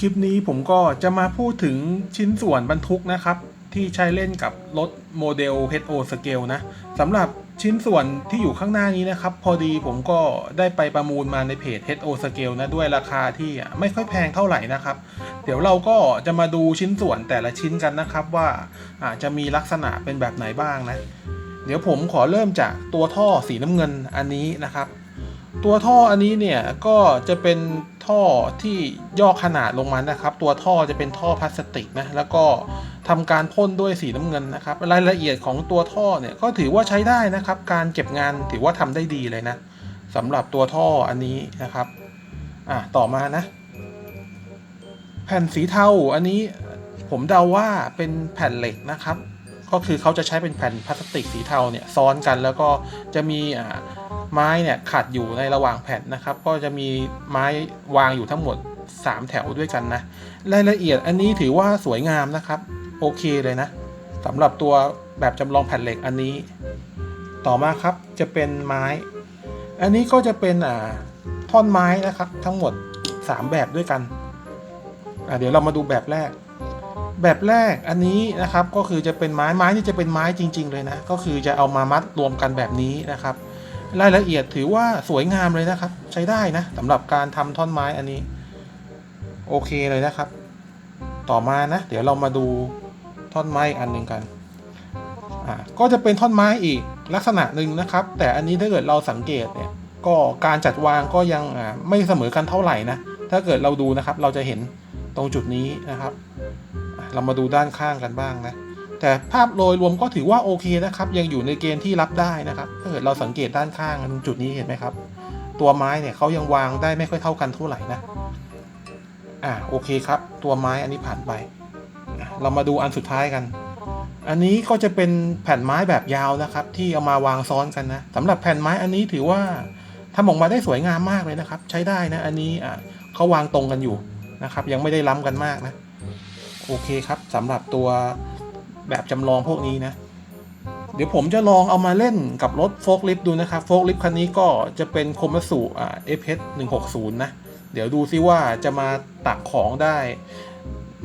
คลิปนี้ผมก็จะมาพูดถึงชิ้นส่วนบรรทุกนะครับ ที่ใช้เล่นกับรถโมเดล HO Scale นะสำหรับชิ้นส่วนที่อยู่ข้างหน้านี้นะครับ พอดีผมก็ได้ไปประมูลมาในเพจ HO Scale นะ ด้วยราคาที่ไม่ค่อยแพงเท่าไหร่นะครับ เดี๋ยวเราก็จะมาดูชิ้นส่วนแต่ละชิ้นกันนะครับว่าอาจจะมีลักษณะเป็นแบบไหนบ้างนะ เดี๋ยวผมขอเริ่มจากตัวท่อสีน้ำเงินอันนี้นะครับ ตัวท่ออันนี้เนี่ยก็จะเป็นท่อที่ย่อขนาดลงมานะครับ ตัวท่อจะเป็นท่อพลาสติกนะแล้วก็ทำการพ่นด้วยสีน้ำเงินนะครับ รายละเอียดของตัวท่อเนี่ยก็ถือว่าใช้ได้นะครับ การเก็บงานถือว่าทำได้ดีเลยนะสำหรับตัวท่ออันนี้นะครับอะต่อมานะ แผ่นสีเทาอันนี้ผมเดาว่าเป็นแผ่นเหล็กนะครับ ก็คือเขาจะใช้เป็นแผ่นพลาสติกสีเทาเนี่ยซ้อนกันแล้วก็จะมีอ่า ไม้เนี่ยขัดอยู่ในระหว่างแผ่นนะครับ ก็จะมีไม้วางอยู่ทั้งหมด 3 แถวด้วยกันนะรายละเอียดอันนี้ถือว่าสวยงามนะครับ โอเคเลยนะสำหรับตัวแบบจำลองแผ่นเหล็กอันนี้ ต่อมาครับจะเป็นไม้ อันนี้ก็จะเป็นอ่าท่อนไม้นะครับ ทั้งหมด 3 แบบด้วยกันอ่าเดี๋ยวเรามาดูแบบแรก แบบแรกอันนี้นะครับก็คือจะเป็นไม้ไม้นี่จะเป็นไม้จริง ๆ เลยนะ ก็คือจะเอามามัดรวมกันแบบนี้นะครับ รายละเอียดถือว่าสวยงามเลยนะครับ ใช้ได้นะสำหรับการทำท่อนไม้อันนี้ โอเคเลยนะครับ ต่อมานะ เดี๋ยวเรามาดูท่อนไม้อันหนึ่งกันอ่าก็จะเป็นท่อนไม้อีกลักษณะหนึ่งนะครับ แต่อันนี้ถ้าเกิดเราสังเกตเนี่ยก็การจัดวางก็ยังอ่าไม่เสมอกันเท่าไหร่นะถ้าเกิดเราดูนะครับเราจะเห็นตรงจุดนี้นะครับ เรามาดูด้านข้างกันบ้างนะ แต่ภาพโดยรวมก็ถือว่าโอเคนะครับ ยังอยู่ในเกณฑ์ที่รับได้นะครับถ้าเกิดเราสังเกตด้านข้างตรงจุดนี้เห็นไหมครับ ตัวไม้เนี่ยเขายังวางได้ไม่ค่อยเท่ากันเท่าไหร่นะอ่าโอเคครับ ตัวไม้อันนี้ผ่านไป เรามาดูอันสุดท้ายกัน อันนี้ก็จะเป็นแผ่นไม้แบบยาวนะครับ ที่เอามาวางซ้อนกันนะสำหรับแผ่นไม้อันนี้ถือว่าทำออกมาได้สวยงามมากเลยนะครับ ใช้ได้นะอันนี้อะเขาวางตรงกันอยู่นะครับ ยังไม่ได้ล้ำกันมากนะ โอเคครับสำหรับตัว แบบจำลองพวกนี้นะ เดี๋ยวผมจะลองเอามาเล่นกับรถโฟล์คลิฟต์ดูนะครับโฟล์คลิฟต์คันนี้ก็จะเป็นโคมัสุอ่า FH 160นะ เดี๋ยวดูซิว่าจะมาตักของได้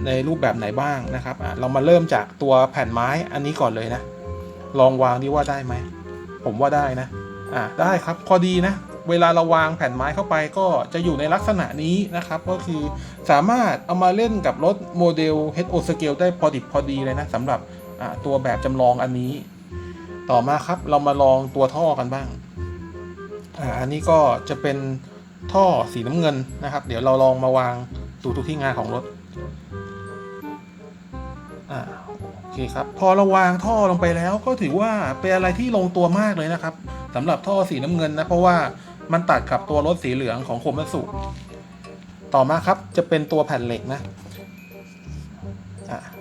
ในรูปแบบไหนบ้างนะครับอะเรามาเริ่มจากตัวแผ่นไม้อันนี้ก่อนเลยนะ ลองวางดีว่าได้ไหม ผมว่าได้นะ อ่าได้ครับพอดีนะ เวลาเราวางแผ่นไม้เข้าไปก็จะอยู่ในลักษณะนี้นะครับ ก็คือสามารถเอามาเล่นกับรถโมเดล HO Scale ได้พอดิบพอดีเลยนะสำหรับตัวแบบจำลองอันนี้ ต่อมาครับเรามาลองตัวท่อกันบ้างอันนี้ก็จะเป็นท่อสีน้ำเงินนะครับ เดี๋ยวเราลองมาวางดูทุกที่งานของรถอ่าโอเคครับ พอเราวางท่อลงไปแล้วก็ถือว่าเป็นอะไรที่ลงตัวมากเลยนะครับสำหรับท่อสีน้ำเงินนะเพราะว่า มันตัดกับตัวรถสีเหลืองของโคมัสุต่อมาครับจะเป็นตัวแผ่นเหล็กนะ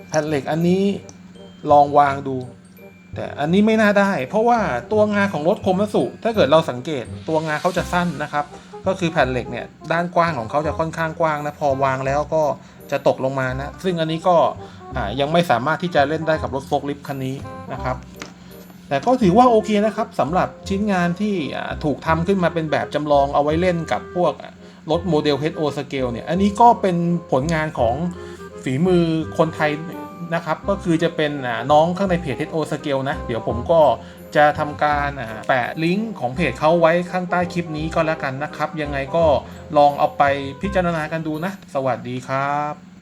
แผ่นเหล็กอันนี้ลองวางดู แต่อันนี้ไม่น่าได้ เพราะว่าตัวงาของรถโคมัสุ ถ้าเกิดเราสังเกตตัวงาเขาจะสั้นนะครับ ก็คือแผ่นเหล็กเนี่ยด้านกว้างของเขาจะค่อนข้างกว้างนะพอวางแล้วก็จะตกลงมานะ ซึ่งอันนี้ก็ยังไม่สามารถที่จะเล่นได้กับรถโฟล์คลิฟต์คันนี้นะครับ แต่ก็ถือว่าโอเคนะครับสำหรับชิ้นงานที่ถูกทำขึ้นมาเป็นแบบจำลองเอาไว้เล่นกับพวกรถโมเดล HO Scale เนี่ย อันนี้ก็เป็นผลงานของฝีมือคนไทยนะครับ ก็คือจะเป็นน้องข้างในเพจ HO Scale นะ เดี๋ยวผมก็จะทำการแปะลิงก์ของเพจเขาไว้ข้างใต้คลิปนี้ก็แล้วกันนะครับ ยังไงก็ลองเอาไปพิจารณากันดูนะ สวัสดีครับ